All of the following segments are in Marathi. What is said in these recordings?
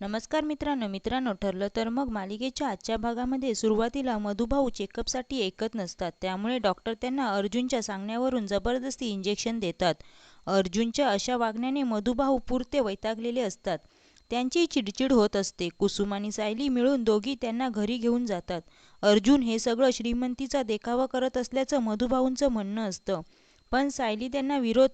नमस्कार मित्रांनो मित्रांनो ठरलं तर मग मालिकेच्या आजच्या भागामध्ये सुरुवातीला मधुभाऊ चेकअपसाठी ऐकत नसतात. त्यामुळे डॉक्टर त्यांना अर्जुनच्या सांगण्यावरून जबरदस्ती इंजेक्शन देतात. अर्जुनच्या अशा वागण्याने मधुभाऊ पुरते वैतागलेले असतात. त्यांची चिडचिड होत असते. कुसुम आणि सायली मिळून दोघी त्यांना घरी घेऊन जातात. अर्जुन हे सगळं श्रीमंतीचा देखावा करत असल्याचं मधुभाऊंचं म्हणणं असतं. पण सायली त्यांना विरोध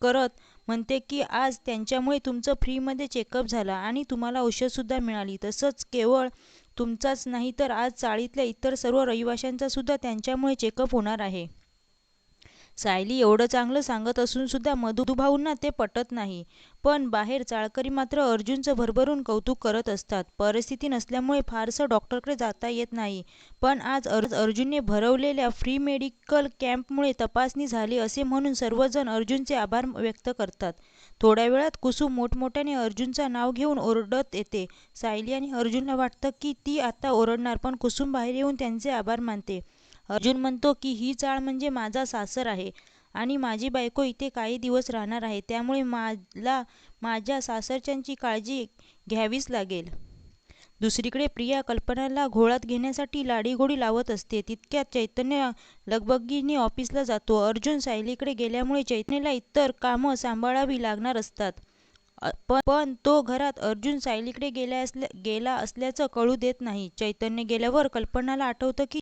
करत म्हणते की आज त्यांच्यामुळे तुमचं फ्रीमध्ये चेकअप झाला आणि तुम्हाला औषधसुद्धा मिळाली. तसंच केवळ तुमचाच नाही तर आज चाळीतल्या इतर सर्व रहिवाशांचासुद्धा त्यांच्यामुळे चेकअप होणार आहे. सायली एवढं चांगलं सांगत असूनसुद्धा मधुभाऊंना ते पटत नाही. पण बाहेर चाळकरी मात्र अर्जुनचं भरभरून कौतुक करत असतात. परिस्थिती नसल्यामुळे फारसं डॉक्टरकडे जाता येत नाही. पण आज अर्ज अर्जुनने भरवलेल्या फ्री मेडिकल कॅम्पमुळे तपासणी झाली असे म्हणून सर्वजण अर्जुनचे आभार व्यक्त करतात. थोड्या वेळात कुसुम मोठमोठ्याने अर्जुनचं नाव घेऊन ओरडत येते. सायली आणि अर्जुनला वाटतं की ती आता ओरडणार पण कुसुम बाहेर येऊन त्यांचे आभार मानते. अर्जुन म्हणतो की ही चाळ म्हणजे माझा सासर आहे आणि माझी बायको इथे काही दिवस राहणार आहे. त्यामुळे मला माझ्या सासरच्यांची काळजी घ्यावीच लागेल. दुसरीकडे प्रिया कल्पनाला घोळात घेण्यासाठी लाडीगोडी लावत असते. तितक्यात चैतन्य लगबगीने ऑफिसला जातो. अर्जुन सायलीकडे गेल्यामुळे चैतन्यला इतर कामं सांभाळावी लागणार असतात. पण तो घरात अर्जुन सायलीकडे गेल्या असल्या गेला असल्याचं कळू देत नाही. चैतन्य गेल्यावर कल्पनाला आठवतं की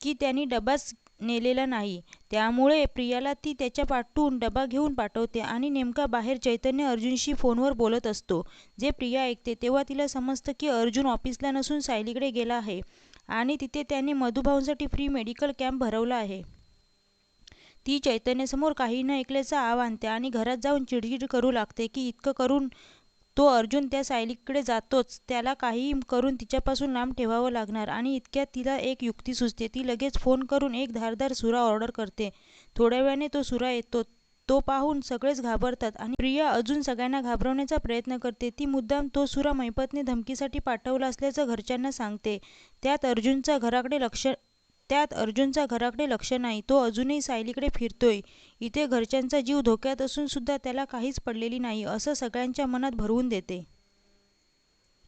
की त्यांनी डबाच नेलेला नाही. त्यामुळे प्रियाला ती त्याच्या पाठून डबा घेऊन पाठवते आणि नेमका बाहेर चैतन्य अर्जुनशी फोनवर बोलत असतो. जे प्रिया ऐकते तेव्हा तिला समजतं की अर्जुन ऑफिसला नसून सायलीकडे गेला आहे आणि तिथे त्याने मधुभाऊंसाठी फ्री मेडिकल कॅम्प भरवला आहे. ती चैतन्यसमोर काही न ऐकल्याचा आव आणते आणि घरात जाऊन चिडचिड करू लागते की इतकं करून तो अर्जुन त्या सायलीकडे जातोच. त्याला काहीही करून तिच्यापासून लांब ठेवावं लागणार आणि इतक्यात तिला एक युक्ती सुचते. ती लगेच फोन करून एक धारदार सुरा ऑर्डर करते. थोड्या वेळाने तो सुरा येतो. तो पाहून सगळेच घाबरतात आणि प्रिया अजून सगळ्यांना घाबरवण्याचा प्रयत्न करते. ती मुद्दाम तो सुरा मैपतने धमकीसाठी पाठवला असल्याचं घरच्यांना सांगते. त्यात अर्जुनचा घराकडे लक्ष त्यात अर्जुनचा घराकडे लक्ष नाही. तो अजूनही सायलीकडे फिरतोय. इथे घरच्यांचा जीव धोक्यात असून सुद्धा त्याला काहीच पडलेली नाही असं सगळ्यांच्या मनात भरवून देते.